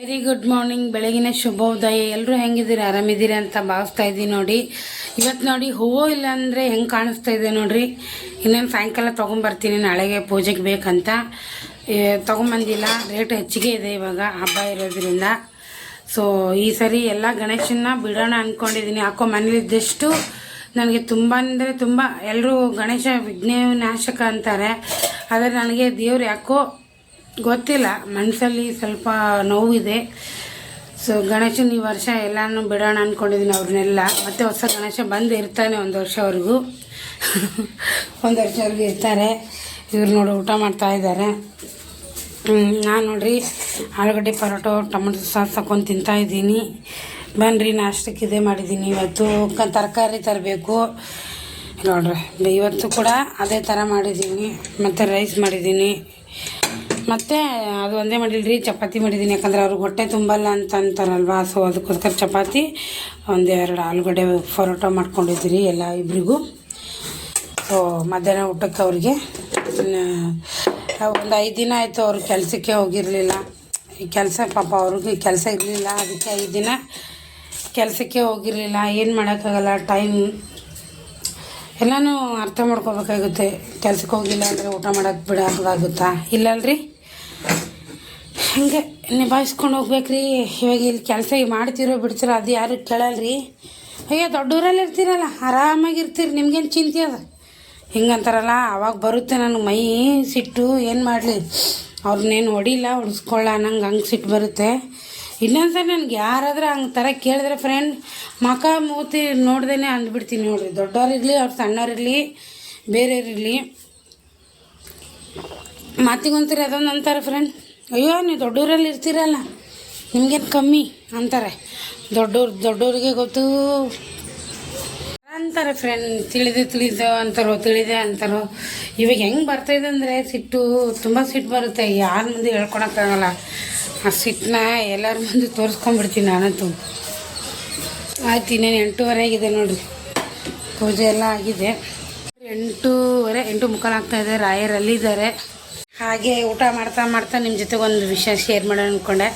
Very good morning ಬೆಳಗಿನ ಶುಭೋದಯ. ಎಲ್ಲರೂ ಹೆಂಗಿದ್ದೀರಿ? ಆರಾಮಿದ್ದೀರಿ ಅಂತ ಭಾವಿಸ್ತಾ ಇದ್ದೀನಿ ನೋಡಿ. ಇವತ್ತು ನೋಡಿ ಹೂವು ಇಲ್ಲ ಅಂದರೆ ಹೆಂಗೆ ಕಾಣಿಸ್ತಾ ಇದೆ ನೋಡಿರಿ. ಇನ್ನೇನು ಸಾಯಂಕಾಲ ತೊಗೊಂಬರ್ತೀನಿ, ನಾಳೆಗೆ ಪೂಜೆಗೆ ಬೇಕಂತ. ತೊಗೊಂಬಂದಿಲ್ಲ. ರೇಟ್ ಹೆಚ್ಚಿಗೆ ಇದೆ ಇವಾಗ ಹಬ್ಬ ಇರೋದ್ರಿಂದ. ಸೊ ಈ ಸರಿ ಎಲ್ಲ ಗಣೇಶನ್ನ ಬಿಡೋಣ ಅಂದ್ಕೊಂಡಿದ್ದೀನಿ ಯಾಕೋ ಮನೇಲಿದ್ದಷ್ಟು ನನಗೆ ತುಂಬ ಅಂದರೆ ತುಂಬ ಎಲ್ಲರೂ ಗಣೇಶ ವಿಘ್ನ ನಾಶಕ ಅಂತಾರೆ. ಆದರೆ ನನಗೆ ದೇವ್ರು ಯಾಕೋ ಗೊತ್ತಿಲ್ಲ. ಮನಸ್ಸಲ್ಲಿ ಸ್ವಲ್ಪ ನೋವಿದೆ. ಸೊ ಗಣೇಶನ ಈ ವರ್ಷ ಎಲ್ಲಾನು ಬಿಡೋಣ ಅಂದ್ಕೊಂಡಿದ್ದೀನಿ ಅವ್ರನ್ನೆಲ್ಲ. ಮತ್ತೆ ಹೊಸ ಗಣೇಶ ಬಂದು ಇರ್ತಾನೆ ಒಂದು ವರ್ಷವರೆಗೂ. ಒಂದು ವರ್ಷವರೆಗೂ ಇರ್ತಾರೆ. ಇವ್ರು ನೋಡಿ ಊಟ ಮಾಡ್ತಾ ಇದ್ದಾರೆ ನಾನು ನೋಡಿರಿ ಆಲೂಗಡ್ಡೆ ಪರೋಟೊ, ಟೊಮೆಟೊ ಸಾಸ್ ಹಾಕೊಂಡು ತಿಂತಾ ಇದ್ದೀನಿ. ಬನ್ನಿರಿ ನಾಷ್ಟಕ್ಕೆ ಇದೇ ಮಾಡಿದ್ದೀನಿ ಇವತ್ತು ತರಕಾರಿ ತರಬೇಕು. ನೋಡ್ರಿ, ಇವತ್ತು ಕೂಡ ಅದೇ ಥರ ಮಾಡಿದ್ದೀನಿ ಮತ್ತು ರೈಸ್ ಮಾಡಿದ್ದೀನಿ ಮತ್ತು ಅದು ಒಂದೇ ಮಾಡಿಲ್ರಿ, ಚಪಾತಿ ಮಾಡಿದ್ದೀನಿ ಯಾಕಂದ್ರೆ ಅವ್ರಿಗೆ ಹೊಟ್ಟೆ ತುಂಬಲ್ಲ ಅಂತ ಅಂತಾರಲ್ವ ಸೊ ಅದಕ್ಕೋಸ್ಕರ ಚಪಾತಿ ಒಂದೆರಡು ಆಲೂಗಡ್ಡೆ ಪರೋಟ ಮಾಡ್ಕೊಂಡಿದ್ದೀರಿ ಎಲ್ಲ ಇಬ್ಬರಿಗೂ ಸೊ ಮಧ್ಯಾಹ್ನ ಊಟಕ್ಕೆ ಅವ್ರಿಗೆ ಒಂದು ಐದು ದಿನ ಆಯಿತು ಅವ್ರು ಕೆಲಸಕ್ಕೆ ಹೋಗಿರಲಿಲ್ಲ. ಈ ಕೆಲಸ ಪಾಪ ಅವ್ರಿಗೆ ಕೆಲಸ ಇರಲಿಲ್ಲ, ಅದಕ್ಕೆ ಐದು ದಿನ ಕೆಲಸಕ್ಕೆ ಹೋಗಿರಲಿಲ್ಲ. ಏನು ಮಾಡೋಕ್ಕಾಗಲ್ಲ ಟೈಮ್ ಎಲ್ಲನೂ ಅರ್ಥ ಮಾಡ್ಕೋಬೇಕಾಗುತ್ತೆ. ಕೆಲಸಕ್ಕೆ ಹೋಗಿಲ್ಲ ಅಂದರೆ ಊಟ ಮಾಡೋಕ್ಕೆ ಬಿಡೋಕ್ಕಾಗುತ್ತಾ ಇಲ್ಲಲ್ರಿ? ಹಾಗೆ ನಿಭಾಯಿಸ್ಕೊಂಡು ಹೋಗ್ಬೇಕ್ರಿ. ಇವಾಗ ಇಲ್ಲಿ ಕೆಲಸ ಮಾಡ್ತಿರೋ ಬಿಡ್ತೀರ, ಅದು ಯಾರು ಕೇಳಲ್ರಿ. ಅಯ್ಯೋ, ದೊಡ್ಡೂರಲ್ಲಿ ಇರ್ತೀರಲ್ಲ, ಆರಾಮಾಗಿರ್ತೀರಿ, ನಿಮ್ಗೇನು ಚಿಂತೆ ಅದ? ಹಿಂಗಂತಾರಲ್ಲ, ಅವಾಗ ಬರುತ್ತೆ ನನಗೆ ಮೈ ಸಿಟ್ಟು, ಏನು ಮಾಡಲಿ? ಅವ್ರನ್ನೇನು ಹೊಡಿಲ್ಲ, ಉಳಿಸ್ಕೊಳ್ಳ, ನಂಗೆ ಹಂಗೆ ಸಿಟ್ಟು ಬರುತ್ತೆ. ಇನ್ನೊಂದ್ಸರಿ ನನಗೆ ಯಾರಾದ್ರೂ ಹಂಗೆ ಥರ ಕೇಳಿದ್ರೆ ಫ್ರೆಂಡ್ ಮಕ ಮೂತಿ ನೋಡ್ದೇ ಅಂದ್ಬಿಡ್ತೀನಿ ನೋಡಿರಿ. ದೊಡ್ಡವ್ರಿರಲಿ ಅವ್ರು ಸಣ್ಣವ್ರಿರಲಿ ಬೇರೆಯವ್ರಿರಲಿ. ಮಾತಿಗೊಂತೀರಿ ಅದೊಂದು ಅಂತಾರೆ ಫ್ರೆಂಡ್ ಅಯ್ಯೋ, ನೀವು ದೊಡ್ಡೂರಲ್ಲಿ ಇರ್ತೀರಲ್ಲ. ನಿಮ್ಗೇನು ಕಮ್ಮಿ ಅಂತಾರೆ. ದೊಡ್ಡವ್ರು ದೊಡ್ಡವ್ರಿಗೆ ಗೊತ್ತು. ಅಂತಾರೆ ಫ್ರೆಂಡ್ ತಿಳಿದು ತಿಳಿದು ಅಂತಾರೋ, ತಿಳಿದೆ ಅಂತಾರೋ. ಇವಾಗ ಹೆಂಗೆ ಬರ್ತಾಯಿದೆ ಅಂದರೆ ಸಿಟ್ಟು ತುಂಬ ಸಿಟ್ಟು ಬರುತ್ತೆ. ಯಾರ ಮುಂದೆ ಹೇಳ್ಕೊಳಕ್ಕಾಗಲ್ಲ. ಆ ಸಿಟ್ಟನ್ನ ಎಲ್ಲರ ಮುಂದೆ ತೋರಿಸ್ಕೊಂಡ್ಬಿಡ್ತೀನಿ ನಾನಂತೂ. ಆಯ್ತು, ಇನ್ನೇನು ಎಂಟೂವರೆ ಆಗಿದೆ ನೋಡಿರಿ. ಪೂಜೆ ಎಲ್ಲ ಆಗಿದೆ. ಎಂಟೂವರೆ, ಎಂಟು ಮುಕ್ಕಾಲು ಆಗ್ತಾ ಇದೆ. ರಾಯರಲ್ಲಿದ್ದಾರೆ. ಹಾಗೆ ಊಟ ಮಾಡ್ತಾ ಮಾಡ್ತಾ ನಿಮ್ಮ ಜೊತೆಗೆ ಒಂದು ವಿಷಯ ಶೇರ್ ಮಾಡೋಣ ಅಂದ್ಕೊಂಡೆ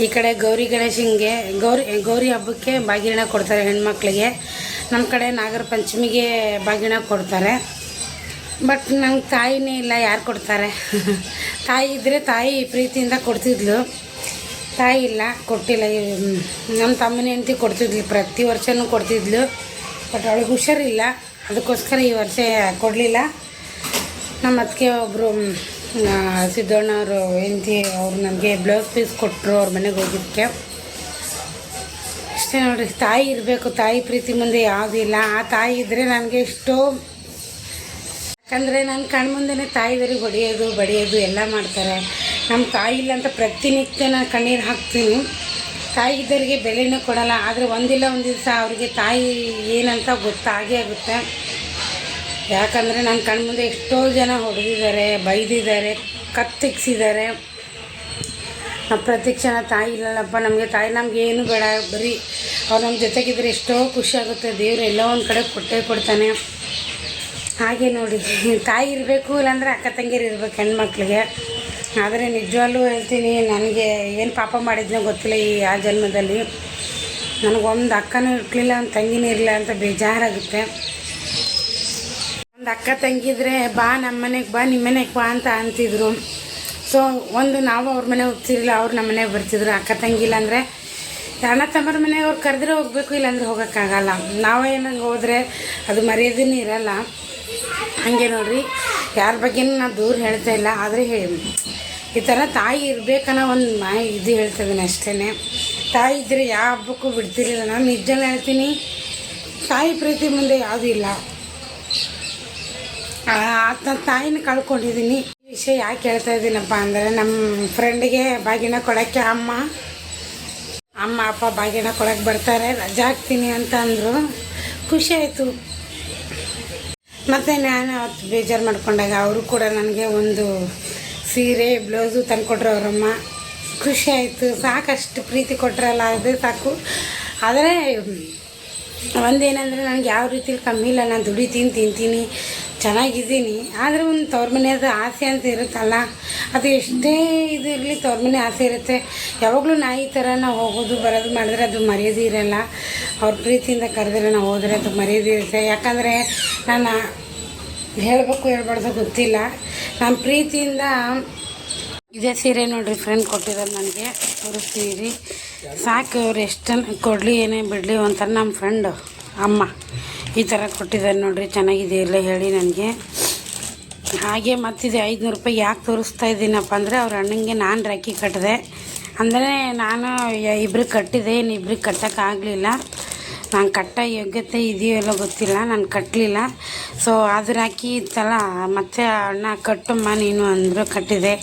ಈ ಕಡೆ ಗೌರಿ ಗಣೇಶನಿಗೆ ಗೌರಿ ಗೌರಿ ಹಬ್ಬಕ್ಕೆ ಬಾಗಿಣ ಕೊಡ್ತಾರೆ ಹೆಣ್ಮಕ್ಳಿಗೆ. ನಮ್ಮ ಕಡೆ ನಾಗರ ಪಂಚಮಿಗೆ ಬಾಗಿಣ ಕೊಡ್ತಾರೆ. ಬಟ್ ನಂಗೆ ತಾಯಿನೇ ಇಲ್ಲ, ಯಾರು ಕೊಡ್ತಾರೆ? ತಾಯಿ ಇದ್ದರೆ ತಾಯಿ ಪ್ರೀತಿಯಿಂದ ಕೊಡ್ತಿದ್ಲು. ತಾಯಿ ಇಲ್ಲ, ಕೊಟ್ಟಿಲ್ಲ. ನಮ್ಮ ತಮ್ಮನ ಹೆಂಡತಿ ಕೊಡ್ತಿದ್ಲು, ಪ್ರತಿ ವರ್ಷವೂ ಕೊಡ್ತಿದ್ಲು. ಬಟ್ ಅವಳಿಗೆ ಹುಷಾರಿಲ್ಲ. ಅದಕ್ಕೋಸ್ಕರ ಈ ವರ್ಷ ಕೊಡಲಿಲ್ಲ. ನಮ್ಮ ಅದಕ್ಕೆ ಒಬ್ಬರು ಸಿದ್ದಣ್ಣವರು ಹೆಂಡತಿ ಅವ್ರು ನನಗೆ ಬ್ಲೌಸ್ ಪೀಸ್ ಕೊಟ್ಟರು ಅವ್ರ ಮನೆಗೆ ಹೋಗಿದ್ದಕ್ಕೆ ಇಷ್ಟೇ ನೋಡಿ ತಾಯಿ ಇರಬೇಕು, ತಾಯಿ ಪ್ರೀತಿ ಮುಂದೆ ಯಾವುದೂ ಇಲ್ಲ. ಆ ತಾಯಿ ಇದ್ದರೆ ನನಗೆ ಇಷ್ಟು ಯಾಕಂದರೆ ನನ್ನ ಕಣ್ಮುಂದೆನೇ ತಾಯಿದರಿಗೆ ಹೊಡೆಯೋದು, ಬಡಿಯೋದು ಎಲ್ಲ ಮಾಡ್ತಾರೆ. ನಮ್ಮ ತಾಯಿ ಇಲ್ಲ ಅಂತ ಪ್ರತಿನಿತ್ಯ ನಾನು ಕಣ್ಣೀರು ಹಾಕ್ತೀನಿ. ತಾಯಿ ಇದ್ದವರಿಗೆ ಬೆಲೆನೂ ಕೊಡಲ್ಲ, ಆದರೆ ಒಂದಿಲ್ಲ ಒಂದು ದಿವಸ ಅವರಿಗೆ ತಾಯಿ ಏನಂತ ಗೊತ್ತಾಗೇ ಆಗುತ್ತೆ. ಯಾಕಂದರೆ ನನ್ನ ಕಣ್ಮುಂದೆ ಎಷ್ಟೋ ಜನ ಹೊಡೆದಿದ್ದಾರೆ, ಬೈದಿದ್ದಾರೆ ಕತ್ತಿಕ್ಸಿದ್ದಾರೆ ನಾವು ಪ್ರತಿ ಕ್ಷಣ ತಾಯಿ ಇಲ್ಲಲ್ಲಪ್ಪ, ನಮಗೆ ತಾಯಿ ನಮ್ಗೆ ಏನು ಬೇಡ. ಬರೀ ಅವ್ರು ನಮ್ಮ ಜೊತೆಗಿದ್ರೆ ಎಷ್ಟೋ ಖುಷಿ ಆಗುತ್ತೆ. ದೇವ್ರು ಎಲ್ಲೋ ಒಂದು ಕಡೆ ಕೊಟ್ಟೇ ಕೊಡ್ತಾನೆ. ಹಾಗೆ ನೋಡಿ, ತಾಯಿ ಇರಬೇಕು ಇಲ್ಲಾಂದರೆ ಅಕ್ಕ ತಂಗಿರು ಇರ್ಬೇಕು ಹೆಣ್ಮಕ್ಳಿಗೆ. ಆದರೆ ನಿಜವಾಗ್ಲೂ ಹೇಳ್ತೀನಿ, ನನಗೆ ಏನು ಪಾಪ ಮಾಡಿದ್ನೋ ಗೊತ್ತಿಲ್ಲ ಈ ಆ ಜನ್ಮದಲ್ಲಿ. ನನಗೊಂದು ಅಕ್ಕನೂ ಇರಲಿಲ್ಲ, ಒಂದು ತಂಗಿನೂ ಇರಲಿಲ್ಲ ಅಂತ ಬೇಜಾರಾಗುತ್ತೆ. ಒಂದು ಅಕ್ಕ ತಂಗಿದ್ರೆ, ಬಾ ನಮ್ಮ ಮನೆಗೆ ಬಾ ನಿಮ್ಮ ಮನೆಗೆ ಬಾ ಅಂತ ಅಂತಿದ್ರು. ಸೊ ಒಂದು ನಾವು ಅವ್ರ ಮನೆ ಹೋಗ್ತಿರಲಿಲ್ಲ, ಅವ್ರು ನಮ್ಮ ಮನೆಗೆ ಬರ್ತಿದ್ರು. ಅಕ್ಕ ತಂಗಿಲ್ಲ ಅಂದರೆ ಅಣ್ಣ ತಮ್ಮರ ಮನೆಗೆ ಅವ್ರು ಕರೆದ್ರೆ ಹೋಗ್ಬೇಕು, ಇಲ್ಲಾಂದ್ರೆ ಹೋಗೋಕ್ಕಾಗಲ್ಲ. ನಾವೇ ಏನಂಗೆ ಹೋದರೆ ಅದು ಮರ್ಯಾದೆನೂ ಇರಲ್ಲ. ಹಾಗೆ ನೋಡ್ರಿ, ಯಾರ ಬಗ್ಗೆನೂ ನಾನು ದೂರ ಹೇಳ್ತಾ ಇಲ್ಲ. ಆದರೆ ಈ ಥರ ತಾಯಿ ಇರಬೇಕನ್ನೋ ಒಂದು ಮಾ ಇದು ಹೇಳ್ತಾ ಇದ್ದೀನಿ ಅಷ್ಟೇ ತಾಯಿ ಇದ್ದರೆ ಯಾವ ಹಬ್ಬಕ್ಕೂ ಬಿಡ್ತಿರಲಿಲ್ಲ. ನಾನು ನಿಜ ಹೇಳ್ತೀನಿ, ತಾಯಿ ಪ್ರೀತಿ ಮುಂದೆ ಯಾವುದೂ ಇಲ್ಲ. ಆ ನನ್ನ ತಾಯಿನ ಕಳ್ಕೊಂಡಿದ್ದೀನಿ ಈ ವಿಷಯ ಯಾಕೆ ಹೇಳ್ತಾ ಇದ್ದೀನಪ್ಪ ಅಂದರೆ ನಮ್ಮ ಫ್ರೆಂಡಿಗೆ ಬಾಗಿನ ಕೊಡೋಕ್ಕೆ ಅಮ್ಮ ಅಮ್ಮ, ಅಪ್ಪ ಬಾಗಿನ ಕೊಡೋಕ್ಕೆ ಬರ್ತಾರೆ, ರಜಾ ಹಾಕ್ತೀನಿ ಅಂತ ಅಂದರು. ಖುಷಿ ಆಯಿತು. ಮತ್ತು ನಾನು ಅವತ್ತು ಬೇಜಾರು ಮಾಡ್ಕೊಂಡಾಗ ಅವರು ಕೂಡ ನನಗೆ ಒಂದು ಸೀರೆ, ಬ್ಲೌಸು ತಂದುಕೊಟ್ರು ಅವರಮ್ಮ. ಖುಷಿ ಆಯಿತು. ಸಾಕಷ್ಟು ಪ್ರೀತಿ ಕೊಟ್ಟರಲ್ಲ ಅದೇ ಸಾಕು. ಆದರೆ ಒಂದೇನಂದರೆ ನನಗೆ ಯಾವ ರೀತಿಲಿ ಕಮ್ಮಿ ಇಲ್ಲ, ನಾನು ದುಡಿತೀನಿ, ತಿಂತೀನಿ, ಚೆನ್ನಾಗಿದ್ದೀನಿ. ಆದರೆ ಒಂದು ತವ್ರ ಮನೆಯದು ಆಸೆ ಅಂತ ಇರುತ್ತಲ್ಲ, ಅದು ಎಷ್ಟೇ ಇದು ಇರಲಿ ತವ್ರ ಮನೆ ಆಸೆ ಇರುತ್ತೆ. ಯಾವಾಗಲೂ ನಾಯಿ ಥರ ನಾವು ಹೋಗೋದು, ಬರೋದು ಮಾಡಿದ್ರೆ ಅದು ಮರ್ಯಾದೆ ಇರಲ್ಲ. ಅವ್ರ ಪ್ರೀತಿಯಿಂದ ಕರೆದ್ರೆ ನಾವು ಹೋದರೆ ಅದು ಮರ್ಯಾದೆ ಇರುತ್ತೆ. ಯಾಕಂದರೆ ನಾನು ಹೇಳಬೇಕು, ಹೇಳ್ಬಾರ್ದು ಗೊತ್ತಿಲ್ಲ. ನಾನು ಪ್ರೀತಿಯಿಂದ ಇದೇ ಸೀರೆ ನೋಡಿರಿ ಫ್ರೆಂಡ್ ಕೊಟ್ಟಿರೋದು ನನಗೆ. ತೋರಿಸ್ತೀವಿ ಸಾಕು, ಅವ್ರು ಎಷ್ಟು ಕೊಡಲಿ ಏನೇ ಬಿಡಲಿ ಒಂಥರ ನಮ್ಮ ಫ್ರೆಂಡು ಅಮ್ಮ. ಈ ಥರ ಕೊಟ್ಟಿದ್ದಾರೆ ನೋಡಿರಿ, ಚೆನ್ನಾಗಿದೆ ಇಲ್ಲ ಹೇಳಿ ನನಗೆ. ಹಾಗೆ ಮತ್ತಿದೆ, ಐದುನೂರು ರೂಪಾಯಿ ಯಾಕೆ ತೋರಿಸ್ತಾ ಇದ್ದೀನಪ್ಪ ಅಂದರೆ, ಅವ್ರ ಅಣ್ಣಂಗೆ ನಾನು ರಾಕಿ ಕಟ್ಟಿದೆ ಅಂದರೆ ನಾನು ಇಬ್ರಿಗೆ ಕಟ್ಟಿದೆ ಇನ್ನು ಇಬ್ರಿಗೆ ಕಟ್ಟೋಕ್ಕಾಗಲಿಲ್ಲ ನಾನು ಕಟ್ಟ ಯೋಗ್ಯತೆ ಇದೆಯೋ ಗೊತ್ತಿಲ್ಲ, ನಾನು ಕಟ್ಟಲಿಲ್ಲ ಸೊ ಆದ್ರೆ ಹಾಕಿ ಇತ್ತಲ್ಲ, ಮತ್ತೆ ಅಣ್ಣ ಕಟ್ಟಮ್ಮ, ನೀನು ಅಂದರು ಕಟ್ಟಿದೆ.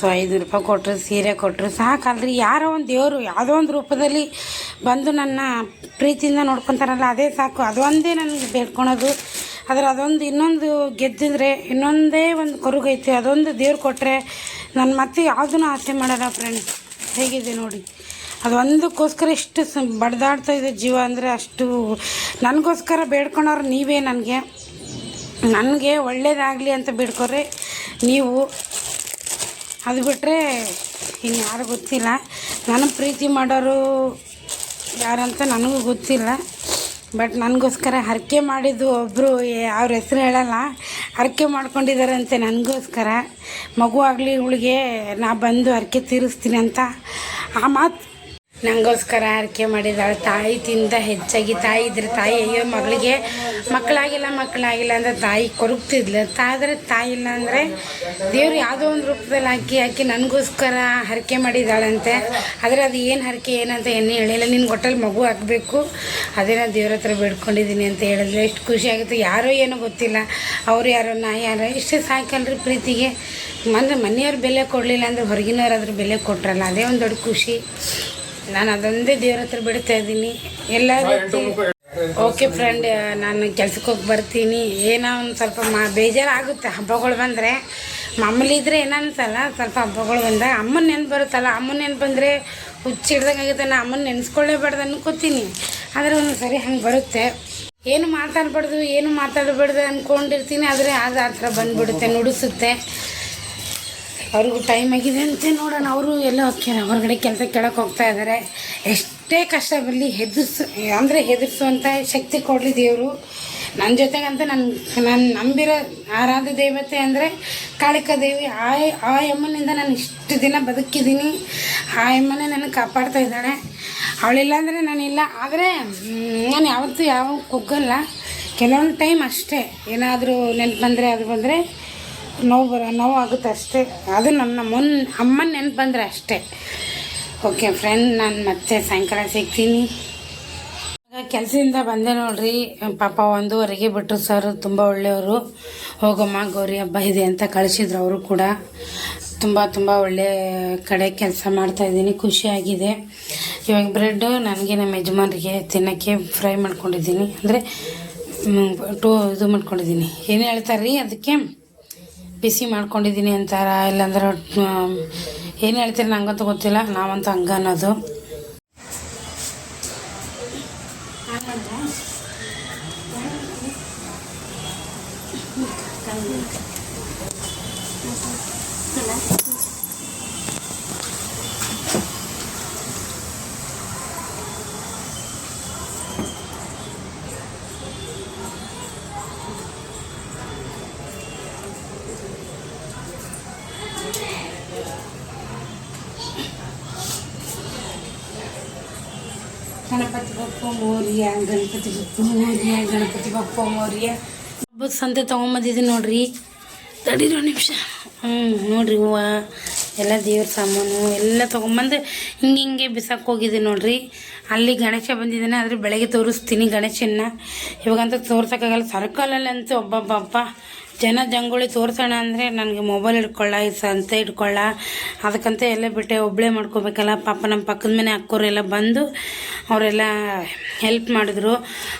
ಸೊ ಐದು ರೂಪಾಯಿ ಕೊಟ್ಟರು ಸೀರೆ ಕೊಟ್ಟರು ಸಾಕಲ್ರಿ ಯಾರೋ ಒಂದು ದೇವರು, ಯಾವುದೋ ಒಂದು ರೂಪದಲ್ಲಿ ಬಂದು ನನ್ನ ಪ್ರೀತಿಯಿಂದ ನೋಡ್ಕೊತಾರಲ್ಲ, ಅದೇ ಸಾಕು. ಅದೊಂದೇ ನನಗೆ ಬೇಡ್ಕೊಳೋದು. ಆದರೆ ಅದೊಂದು ಇನ್ನೊಂದು ಗೆದ್ದಿದ್ರೆ, ಇನ್ನೊಂದೇ ಒಂದು ಕೊರಗೈತೆ, ಅದೊಂದು ದೇವ್ರು ಕೊಟ್ಟರೆ ನಾನು ಮತ್ತೆ ಯಾವುದನ್ನು ಆಸೆ ಮಾಡಲ್ಲ ಫ್ರೆಂಡ್ಸ್ ಹೇಗಿದೆ ನೋಡಿ. ಅದು ಒಂದಕ್ಕೋಸ್ಕರ ಎಷ್ಟು ಸ ಬಡ್ದಾಡ್ತಾ ಇದೆ ಜೀವ ಅಂದರೆ ಅಷ್ಟು ನನಗೋಸ್ಕರ ಬೇಡ್ಕೊಳೋರು ನೀವೇ ನನಗೆ. ನನಗೆ ಒಳ್ಳೇದಾಗಲಿ ಅಂತ ಬೇಡ್ಕೊರೆ ನೀವು. ಅದು ಬಿಟ್ಟರೆ ಇನ್ನು ಯಾರು ಗೊತ್ತಿಲ್ಲ. ನಾನು ಪ್ರೀತಿ ಮಾಡೋರು ಯಾರಂತ ನನಗೂ ಗೊತ್ತಿಲ್ಲ. ಬಟ್ ನನಗೋಸ್ಕರ ಹರಕೆ ಮಾಡಿದ್ದು ಒಬ್ಬರು ಅವ್ರ ಹೆಸರು ಹೇಳಲ್ಲ. ಹರಕೆ ಮಾಡ್ಕೊಂಡಿದ್ದಾರಂತೆ ನನಗೋಸ್ಕರ. ಮಗು ಆಗಲಿ ಇವಳಿಗೆ ನಾ ಬಂದು ಹರಕೆ ತೀರಿಸ್ತೀನಿ ಅಂತ. ಆ ಮಾತು ನನಗೋಸ್ಕರ ಆರಕೆ ಮಾಡಿದ್ದಾಳೆ. ತಾಯಿ ತಿಂದ ಹೆಚ್ಚಾಗಿ ತಾಯಿ ಇದ್ರೆ ತಾಯಿ, ಅಯ್ಯೋ, ಮಗಳಿಗೆ ಮಕ್ಕಳಾಗಿಲ್ಲ ಮಕ್ಕಳಾಗಿಲ್ಲ ಅಂದರೆ ತಾಯಿ ಕೊರಗ್ತಿದ್ಲು. ತಾದ್ರೆ ತಾಯಿ ಇಲ್ಲ ಅಂದರೆ ದೇವ್ರು ಯಾವುದೋ ಒಂದು ರೂಪದಲ್ಲಿ ಹಾಕಿ ಹಾಕಿ ನನಗೋಸ್ಕರ ಹರಕೆ ಮಾಡಿದ್ದಾಳಂತೆ. ಆದರೆ ಅದು ಏನು ಹರಕೆ, ಏನಂತ ಏನು ಹೇಳಿಲ್ಲ. ನಿನ್ನ ಹೊಟ್ಟೆಲಿ ಮಗು ಹಾಕಬೇಕು. ಅದೇ ನಾನು ದೇವ್ರ ಹತ್ರ ಬೇಡ್ಕೊಂಡಿದ್ದೀನಿ ಅಂತ ಹೇಳಿದ್ರೆ ಎಷ್ಟು ಖುಷಿ ಆಗುತ್ತೆ. ಯಾರೋ ಏನೋ ಗೊತ್ತಿಲ್ಲ. ಅವರು ಯಾರೋ ನಾ ಯಾರೋ ಇಷ್ಟೇ ಸಾಕಲ್ರಿ ಪ್ರೀತಿಗೆ. ಅಂದರೆ ಮನೆಯವ್ರು ಬೆಲೆ ಕೊಡಲಿಲ್ಲ ಅಂದರೆ ಹೊರಗಿನವ್ರು ಅದ್ರ ಬೆಲೆ ಕೊಟ್ರಲ್ಲ. ಅದೇ ಒಂದು ದೊಡ್ಡ ಖುಷಿ. ನಾನು ಅದೊಂದೇ ದೇವ್ರ ಹತ್ರ ಬಿಡ್ತಾ ಇದ್ದೀನಿ. ಎಲ್ಲ ರೀತಿ ಓಕೆ ಫ್ರೆಂಡ್ ನಾನು ಕೆಲ್ಸಕ್ಕೆ ಹೋಗಿ ಬರ್ತೀನಿ. ಏನೋ ಒಂದು ಸ್ವಲ್ಪ ಮಾ ಬೇಜಾರಾಗುತ್ತೆ ಹಬ್ಬಗಳು ಬಂದರೆ. ಮಾಮೂಲಿ ಇದ್ರೆ ಏನೋ ಅನ್ಸಲ್ಲ ಸ್ವಲ್ಪ ಹಬ್ಬಗಳು ಬಂದಾಗ ಅಮ್ಮನ ನೆನ್ಪು ಬರುತ್ತಲ್ಲ ಅಮ್ಮನ ನೆನ್ಪು ಬಂದರೆ ಹುಚ್ಚಿಡ್ದಂಗೆ ಆಗುತ್ತೆ ನಾನು ಅಮ್ಮನ ನೆನೆಸ್ಕೊಳ್ಳೇಬಾರ್ದು ಅನ್ಕೋತೀನಿ. ಆದರೆ ಒಂದು ಸರಿ ಹಂಗೆ ಬರುತ್ತೆ. ಏನು ಮಾತಾಡಬಾರ್ದು ಏನು ಮಾತಾಡಬಾರ್ದು ಅಂದ್ಕೊಂಡಿರ್ತೀನಿ ಆದರೆ ಅದು ಆ ಥರ ಬಂದುಬಿಡುತ್ತೆ ನುಡಿಸುತ್ತೆ. ಅವ್ರಿಗೂ ಟೈಮ್ ಆಗಿದೆ ಅಂತ ನೋಡೋಣ. ಅವರು ಎಲ್ಲ ಹೊರಗಡೆ ಕೆಲಸ ಕೇಳೋಕೆ ಹೋಗ್ತಾ ಇದ್ದಾರೆ ಎಷ್ಟೇ ಕಷ್ಟ ಬರಲಿ ಹೆದರ್ಸು, ಅಂದರೆ ಹೆದರ್ಸುವಂಥ ಶಕ್ತಿ ಕೊಡಲಿ ದೇವರು. ನನ್ನ ಜೊತೆಗಂತ ನನ್ನ ನಾನು ನಂಬಿರೋ ಆರಾಧ ದೇವತೆ ಅಂದರೆ ಕಾಳಿಕಾ ದೇವಿ. ಆ ಆ ಯಮ್ಮನಿಂದ ನಾನು ಇಷ್ಟು ದಿನ ಬದುಕಿದ್ದೀನಿ. ಆ ಯಮ್ಮನೇ ನನಗೆ ಕಾಪಾಡ್ತಾ ಇದ್ದಾಳೆ. ಅವಳಿಲ್ಲ ಅಂದರೆ ನಾನಿಲ್ಲ. ಆದರೆ ನಾನು ಯಾವತ್ತೂ ಯಾವ ಕುಗ್ಗಲ್ಲ. ಕೆಲವೊಂದು ಟೈಮ್ ಅಷ್ಟೇ. ಏನಾದರೂ ನೆನಪು ಬಂದರೆ ಅದು ಬಂದರೆ ನೋವು ಬರೋ ನೋವು ಆಗುತ್ತೆ ಅಷ್ಟೇ. ಅದು ನನ್ನ ಮುನ್, ಅಮ್ಮನ ನೆನಪು ಬಂದರೆ ಅಷ್ಟೇ. ಓಕೆ ಫ್ರೆಂಡ್ ನಾನು ಮತ್ತೆ ಸಾಯಂಕಾಲ ಸಿಗ್ತೀನಿ. ಕೆಲಸದಿಂದ ಬಂದೆ ನೋಡ್ರಿ. ಪಾಪ ಒಂದೂವರೆಗೆ ಬಿಟ್ಟರು ಸರ್ ತುಂಬ ಒಳ್ಳೆಯವರು. ಹೋಗಮ್ಮ, ಗೌರಿ ಹಬ್ಬ ಇದೆ ಅಂತ ಕಳಿಸಿದ್ರು ಅವರು ಕೂಡ. ತುಂಬ ತುಂಬ ಒಳ್ಳೆ ಕಡೆ ಕೆಲಸ ಮಾಡ್ತಾಯಿದ್ದೀನಿ ಖುಷಿಯಾಗಿದೆ ಇವಾಗ ಬ್ರೆಡ್ಡು ನನಗೆ ನಮ್ಮ ಯಜಮಾನ್ರಿಗೆ ತಿನ್ನೋಕ್ಕೆ ಫ್ರೈ ಮಾಡ್ಕೊಂಡಿದ್ದೀನಿ. ಅಂದರೆ ಟೂ ಇದು ಮಾಡ್ಕೊಂಡಿದ್ದೀನಿ. ಏನು ಹೇಳ್ತಾರೆ ರೀ ಅದಕ್ಕೆ? ಬಿಸಿ ಮಾಡ್ಕೊಂಡಿದ್ದೀನಿ ಅಂತಾರ? ಇಲ್ಲಾಂದ್ರೆ ಏನು ಹೇಳ್ತೀರಿ ನಂಗಂತೂ ಗೊತ್ತಿಲ್ಲ. ನಾವಂತೂ ಹಂಗೆ ಅನ್ನೋದು. ಬಪ್ಪ ಗಣಪತಿ ಗಣಪತಿ ಹಬ್ಬದ ಸಂತೆ ತೊಗೊಂಬಂದಿದ್ದೀನಿ ನೋಡ್ರಿ. ತಡಿರೋ ನಿಮಿಷ. ಹ್ಞೂ ನೋಡ್ರಿ ಹೂವು, ಎಲ್ಲ ದೇವ್ರ ಸಾಮಾನು, ಎಲ್ಲ ತೊಗೊಂಬಂದು ಹಿಂಗೆ ಹಿಂಗೆ ಬಿಸಾಕ್ ಹೋಗಿದ್ದೆ ನೋಡ್ರಿ. ಅಲ್ಲಿ ಗಣೇಶ ಬಂದಿದ್ದಾನೆ, ಆದರೆ ಬೆಳಗ್ಗೆ ತೋರಿಸ್ತೀನಿ ಗಣೇಶನ್ನ. ಇವಾಗಂತ ತೋರ್ಸೋಕ್ಕಾಗಲ್ಲ, ಸರ್ಕಲಲ್ಲಂತೂ ಒಬ್ಬೊಬ್ಬ ಜನ ಜಂಗುಳಿ ತೋರ್ಸೋಣ ಅಂದರೆ ನನಗೆ ಮೊಬೈಲ್ ಹಿಡ್ಕೊಳ್ಳ, ಈ ಸಂತೆ ಇಟ್ಕೊಳ್ಳ ಅದಕ್ಕಂತ ಎಲ್ಲ ಬಿಟ್ಟೆ ಒಬ್ಬಳೇ ಮಾಡ್ಕೋಬೇಕಲ್ಲ. ಪಾಪ ನಮ್ಮ ಪಕ್ಕದ ಮನೆ ಅಕ್ಕೋರೆಲ್ಲ ಬಂದು ಅವರೆಲ್ಲ ಹೆಲ್ಪ್ ಮಾಡಿದ್ರು.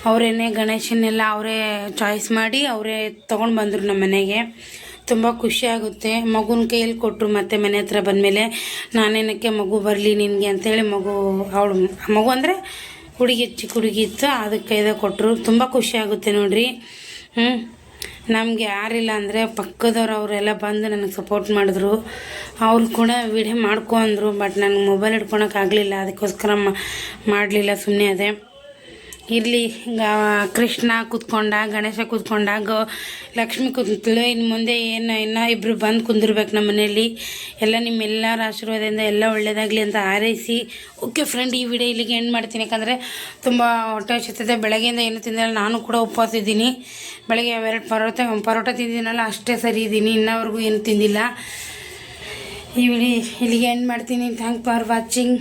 ಅವರೇನೆ ಗಣೇಶನ್ನೆಲ್ಲ ಅವರೇ ಚಾಯ್ಸ್ ಮಾಡಿ ಅವರೇ ತೊಗೊಂಡು ಬಂದರು ನಮ್ಮ ಮನೆಗೆ. ತುಂಬ ಖುಷಿಯಾಗುತ್ತೆ ಮಗುನ ಕೈಯಲ್ಲಿ ಕೊಟ್ಟರು ಮತ್ತೆ ಮನೆ ಹತ್ರ ಬಂದಮೇಲೆ ನಾನೇನಕ್ಕೆ ಮಗು ಬರಲಿ ನಿನಗೆ ಅಂತೇಳಿ ಮಗು ಅವಳು ಮಗು ಅಂದರೆ ಹುಡುಗಿ, ಚಿಕ್ಕ ಹುಡುಗಿ ಇತ್ತು. ಅದಕ್ಕೆ ಇದು ಕೊಟ್ಟರು ತುಂಬ ಖುಷಿ ಆಗುತ್ತೆ ನೋಡ್ರಿ. ಹ್ಞೂ ನಮಗೆ ಯಾರಿಲ್ಲ ಅಂದರೆ ಪಕ್ಕದವ್ರು ಅವರೆಲ್ಲ ಬಂದು ನನಗೆ ಸಪೋರ್ಟ್ ಮಾಡಿದ್ರು. ಅವ್ರು ಕೂಡ ವಿಡಿಯೋ ಮಾಡ್ಕೊ ಅಂದರು ಬಟ್ ನನಗೆ ಮೊಬೈಲ್ ಹಿಡ್ಕೊಳಕ್ಕಾಗಲಿಲ್ಲ ಅದಕ್ಕೋಸ್ಕರ ಮಾಡಲಿಲ್ಲ ಸುಮ್ಮನೆ ಅದೇ. ಇರಲಿ. ಕೃಷ್ಣ ಕೂತ್ಕೊಂಡ, ಗಣೇಶ ಕೂತ್ಕೊಂಡ, ಗೋ ಲಕ್ಷ್ಮಿ ಕೂತ್ಲು. ಇನ್ನು ಮುಂದೆ ಏನು, ಇನ್ನೂ ಇಬ್ಬರು ಬಂದು ಕುಂದಿರ್ಬೇಕು ನಮ್ಮ ಮನೆಯಲ್ಲಿ. ಎಲ್ಲ ನಿಮ್ಮೆಲ್ಲರ ಆಶೀರ್ವಾದದಿಂದ ಎಲ್ಲ ಒಳ್ಳೆಯದಾಗಲಿ ಅಂತ ಹಾರೈಸಿ. ಓಕೆ ಫ್ರೆಂಡ್ ಈ ವಿಡಿಯೋ ಇಲ್ಲಿಗೆ ಎಂಡ್ ಮಾಡ್ತೀನಿ. ಯಾಕಂದರೆ ತುಂಬ ಹೊಟ್ಟೆ ಹಚ್ಚುತ್ತದೆ ಬೆಳಗ್ಗೆಯಿಂದ ಏನು ತಿಂದಿಲ್ಲ, ನಾನು ಕೂಡ ಉಪವಾಸ ಇದ್ದೀನಿ ಬೆಳಗ್ಗೆ ಎರಡು ಪರೋಟ ಪರೋಟ ತಿಂದಿದ್ದೀನಲ್ಲ ಅಷ್ಟೇ ಸರಿ ಇದ್ದೀನಿ. ಇನ್ನವರೆಗೂ ಏನು ತಿಂದಿಲ್ಲ. ಈ ವಿಡಿ ಇಲ್ಲಿಗೆ ಎಂಡ್ ಮಾಡ್ತೀನಿ. Thank for watching